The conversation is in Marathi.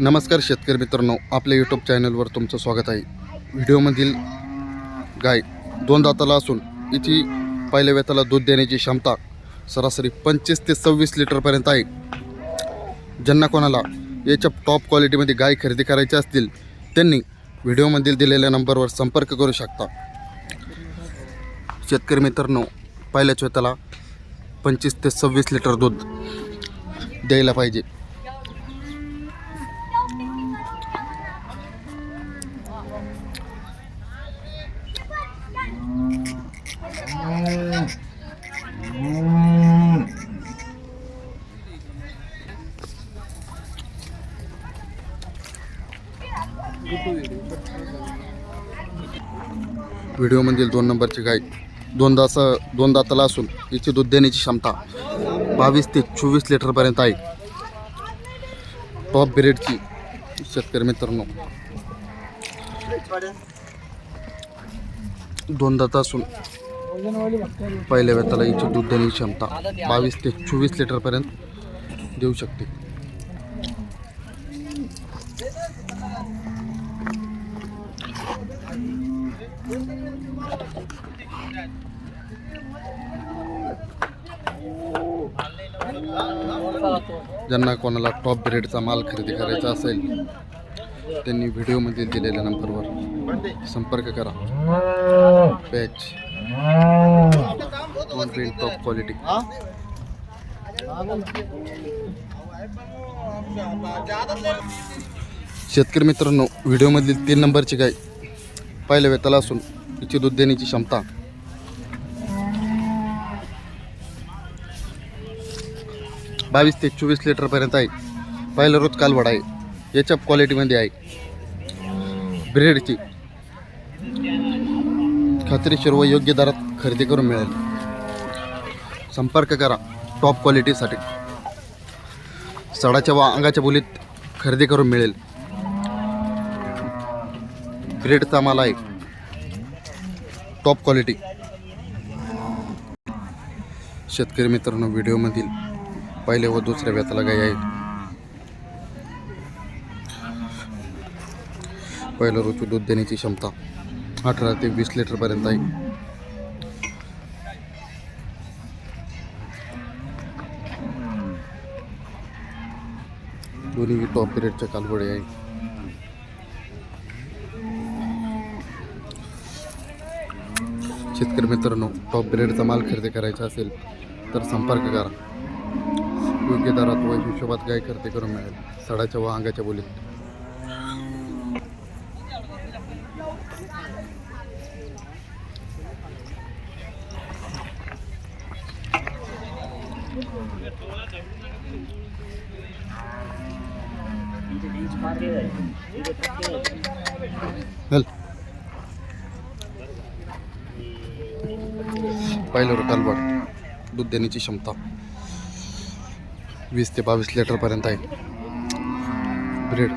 नमस्कार शेतकरी मित्रांनो आपल्या यूट्यूब चॅनलवर तुमचं स्वागत आहे. व्हिडिओमधील गाय दोन दाताला असून हिची पहिल्या वेताला दूध देण्याची क्षमता सरासरी पंचवीस ते सव्वीस लिटरपर्यंत आहे. ज्यांना कोणाला याच्या टॉप क्वालिटीमध्ये गाय खरेदी करायची असतील त्यांनी व्हिडिओमधील दिलेल्या नंबरवर संपर्क करू शकता. शेतकरी मित्रांनो पहिल्याच वेताला पंचवीस ते सव्वीस लिटर दूध द्यायला पाहिजे. व्हिडिओमधील दोन नंबरची गाय. दोनदा दोन दाताला असून हिची दूध देण्याची क्षमता बावीस ते चोवीस लिटरपर्यंत आहे. टॉप ब्रेडची शेतकरी मित्रांनो. दोन दात असून पहिल्या वेताला हिची दूध देण्याची क्षमता बावीस ते चोवीस लिटरपर्यंत देऊ शकते. ज्यांना कोणाला टॉप ब्रेडचा माल खरेदी करायचा असेल त्यांनी व्हिडिओमध्ये दिलेल्या नंबरवर संपर्क करा. पॅच वन टॉप क्वालिटी शेतकरी मित्रांनो व्हिडिओमधील तीन नंबरची गाय पहिल्या वेताला असून तिची दूध देण्याची क्षमता. बावीस ते चोवीस लिटरपर्यंत आहे. पहिलं रोज कालवड आहे. याच्या क्वालिटीमध्ये आहे. ब्रेडची. खात्रीशीर व योग्य दरात खरेदी करून मिळेल. संपर्क करा टॉप क्वालिटीसाठी सडाच्या व अंगाच्या बोलीत खरेदी करून मिळेल. ब्रेडचा माल आहे. टॉप क्वालिटी शेतकरी मित्रांनो व्हिडिओमधील पहिले व दुसऱ्या व्यताला गाय आहे. पहिलं रोजची दूध देण्याची क्षमता अठरा ते वीस लिटरपर्यंत आहे. दोन्ही टॉप पिरियडच्या कालवडे आहे. शेतकरी मित्रांनो टॉप ब्रेडचा माल खरेदी करायचा असेल तर संपर्क करा. योग्य दरात व हिशोबात गाय खरेदी करून मिळेल सडाच्या व अंगाच्या बोलीत. हॅलो पाहिलं कालवड दूध देण्याची क्षमता वीस ते बावीस लिटरपर्यंत आहे. ब्रेड.